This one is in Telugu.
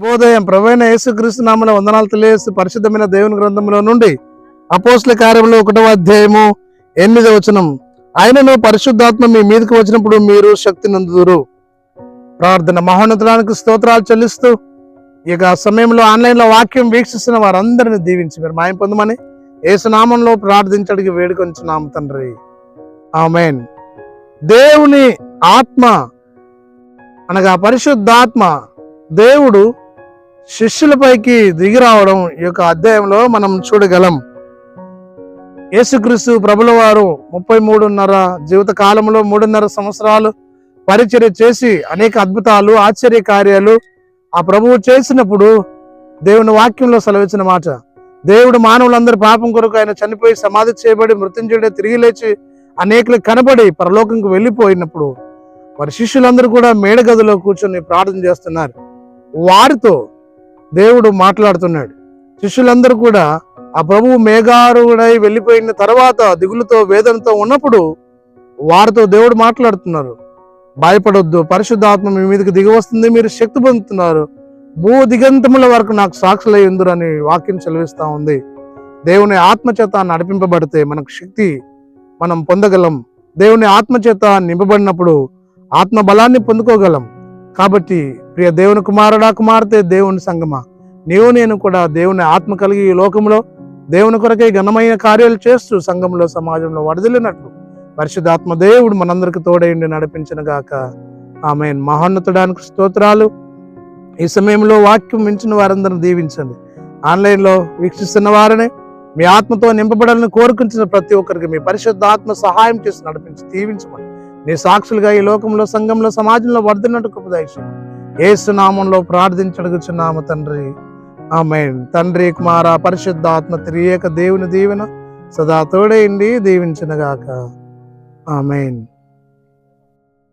శుభోదయం. ప్రవీణ యేసుక్రీస్తు నామల వందనాలు తెలియజేస్తూ పరిశుద్ధమైన దేవుని గ్రంథంలో నుండి అపోస్ల కార్యంలో ఒకటవ అధ్యాయము ఎనిమిదవ వచనం. ఆయనను పరిశుద్ధాత్మ మీ మీదకి వచ్చినప్పుడు మీరు శక్తి నందుదురు. ప్రార్థన మహోన్నతానికి స్తోత్రాలు చెల్లిస్తూ ఇక సమయంలో ఆన్లైన్లో వాక్యం వీక్షిస్తున్న వారందరిని దీవించి మీరు మాయం పొందమని ఏసునామంలో ప్రార్థించడానికి వేడుకొంచున్నాం తండ్రి. ఆమెన్. దేవుని ఆత్మ అనగా పరిశుద్ధాత్మ దేవుడు శిష్యులపైకి దిగి రావడం ఈ యొక్క అధ్యాయంలో మనం చూడగలం. యేసుక్రీస్తు ప్రభుల వారు ముప్పై మూడున్నర జీవిత కాలంలో మూడున్నర సంవత్సరాలు పరిచర్య చేసి అనేక అద్భుతాలు ఆశ్చర్య కార్యాలు ఆ ప్రభువు చేసినప్పుడు దేవుని వాక్యంలో సెలవిచ్చిన మాట. దేవుడు మానవులందరి పాపం కొరకు ఆయన చనిపోయి సమాధి చేయబడి మృత్యుంజుడే తిరిగి లేచి అనేకులు కనబడి పరలోకంకు వెళ్ళిపోయినప్పుడు వారి శిష్యులందరూ కూడా మేడగదిలో కూర్చొని ప్రార్థన చేస్తున్నారు. వారితో దేవుడు మాట్లాడుతున్నాడు. శిష్యులందరూ కూడా ఆ ప్రభువు మేఘారుడై వెళ్ళిపోయిన తర్వాత దిగులుతో వేదనతో ఉన్నప్పుడు వారితో దేవుడు మాట్లాడుతున్నారు. భయపడొద్దు పరిశుద్ధాత్మ మీ మీదకి దిగి వస్తుంది మీరు శక్తి పొందుతున్నారు. భూ దిగంతముల వరకు నాకు సాక్షులై ఉందిరని వాక్యం చెలవిస్తూ ఉంది. దేవుని ఆత్మచేత నడిపింపబడితే మనకు శక్తి మనం పొందగలం. దేవుని ఆత్మచేత నింపబడినప్పుడు ఆత్మ బలాన్ని పొందుకోగలం. కాబట్టి ప్రియ దేవుని కుమారుడా కుమార్తె దేవుని సంగమా. నీవు నేను కూడా దేవుని ఆత్మ కలిగి ఈ లోకంలో దేవుని కొరకే ఘనమైన కార్యాలు చేస్తూ సంఘంలో సమాజంలో వడదిల్లినట్లు పరిశుద్ధాత్మ దేవుడు మనందరికి తోడైండి నడిపించిన గాక. ఆమె మహోన్నతుడానికి స్తోత్రాలు. ఈ సమయంలో వాక్యం మించిన వారందరిని దీవించండి. ఆన్లైన్లో వీక్షిస్తున్న వారిని మీ ఆత్మతో నింపబడాలని కోరుకుంటున్న ప్రతి ఒక్కరికి మీ పరిశుద్ధ ఆత్మ సహాయం చేసి నడిపించి దీవించమని. నీ సాక్షులుగా ఈ లోకంలో సంఘంలో సమాజంలో వర్ధినట్టు కృపదయచు ఏసు నామంలో ప్రార్థించడుగుచున్నాము తండ్రి. ఆమె తండ్రి కుమార పరిశుద్ధాత్మ త్రియేక దేవుని దీవెన సదా తోడేయండి దీవించినగాక. ఆమెన్.